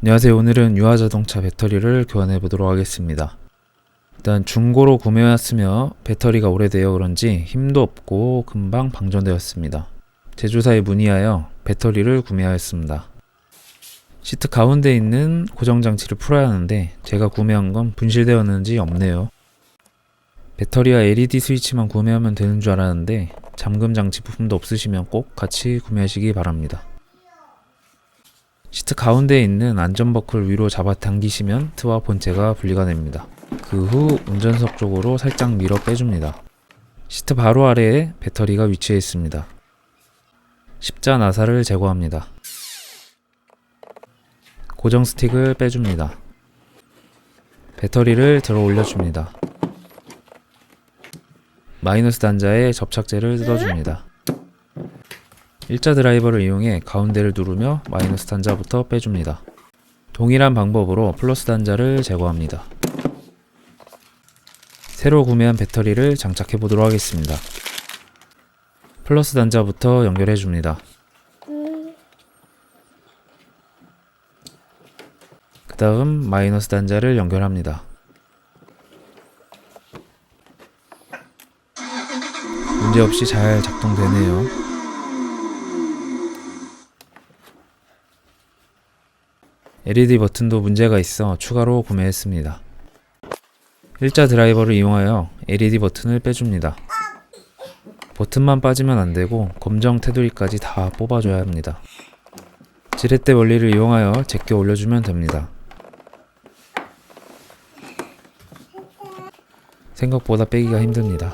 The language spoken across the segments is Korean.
안녕하세요. 오늘은 유아자동차 배터리를 교환해 보도록 하겠습니다. 일단 중고로 구매했으며 배터리가 오래되어 그런지 힘도 없고 금방 방전되었습니다. 제조사에 문의하여 배터리를 구매하였습니다. 시트 가운데 있는 고정 장치를 풀어야 하는데 제가 구매한 건 분실되었는지 없네요. 배터리와 LED 스위치만 구매하면 되는 줄 알았는데 잠금 장치 부품도 없으시면 꼭 같이 구매하시기 바랍니다. 시트 가운데에 있는 안전버클 위로 잡아 당기시면 트와 본체가 분리가 됩니다. 그 후 운전석 쪽으로 살짝 밀어 빼줍니다. 시트 바로 아래에 배터리가 위치해 있습니다. 십자 나사를 제거합니다. 고정 스틱을 빼줍니다. 배터리를 들어 올려줍니다. 마이너스 단자에 접착제를 뜯어줍니다. 일자 드라이버를 이용해 가운데를 누르며 마이너스 단자부터 빼줍니다. 동일한 방법으로 플러스 단자를 제거합니다. 새로 구매한 배터리를 장착해 보도록 하겠습니다. 플러스 단자부터 연결해 줍니다. 그 다음 마이너스 단자를 연결합니다. 문제없이 잘 작동되네요. LED 버튼도 문제가 있어 추가로 구매했습니다. 일자 드라이버를 이용하여 LED 버튼을 빼줍니다. 버튼만 빠지면 안되고 검정 테두리까지 다 뽑아줘야 합니다. 지렛대 원리를 이용하여 제껴 올려주면 됩니다. 생각보다 빼기가 힘듭니다.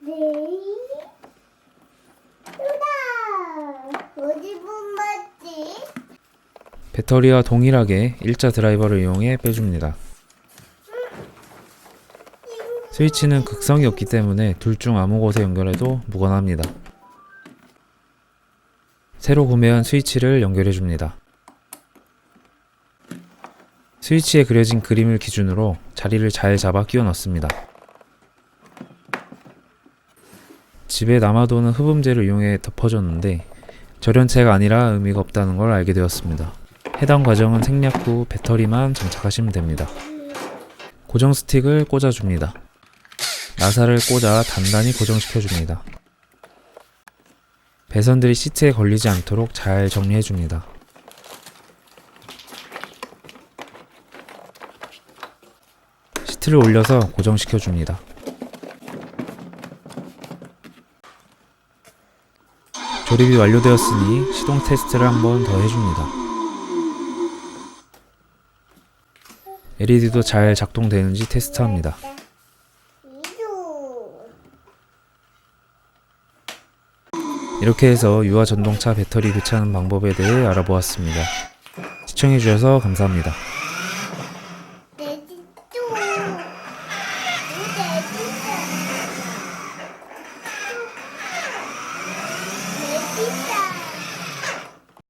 네. 우다. 어디 본봤지? 배터리와 동일하게 일자 드라이버를 이용해 빼줍니다. 스위치는 극성이 없기 때문에 둘 중 아무 곳에 연결해도 무관합니다. 새로 구매한 스위치를 연결해 줍니다. 스위치에 그려진 그림을 기준으로 자리를 잘 잡아 끼워 넣습니다. 집에 남아도는 흡음재를 이용해 덮어줬는데 절연체가 아니라 의미가 없다는 걸 알게 되었습니다. 해당 과정은 생략 후 배터리만 장착하시면 됩니다. 고정 스틱을 꽂아줍니다. 나사를 꽂아 단단히 고정시켜줍니다. 배선들이 시트에 걸리지 않도록 잘 정리해줍니다. 시트를 올려서 고정시켜줍니다. 조립이 완료되었으니 시동 테스트를 한번 더 해줍니다. LED도 잘 작동되는지 테스트합니다. 이렇게 해서 유아 전동차 배터리 교체하는 방법에 대해 알아보았습니다. 시청해주셔서 감사합니다.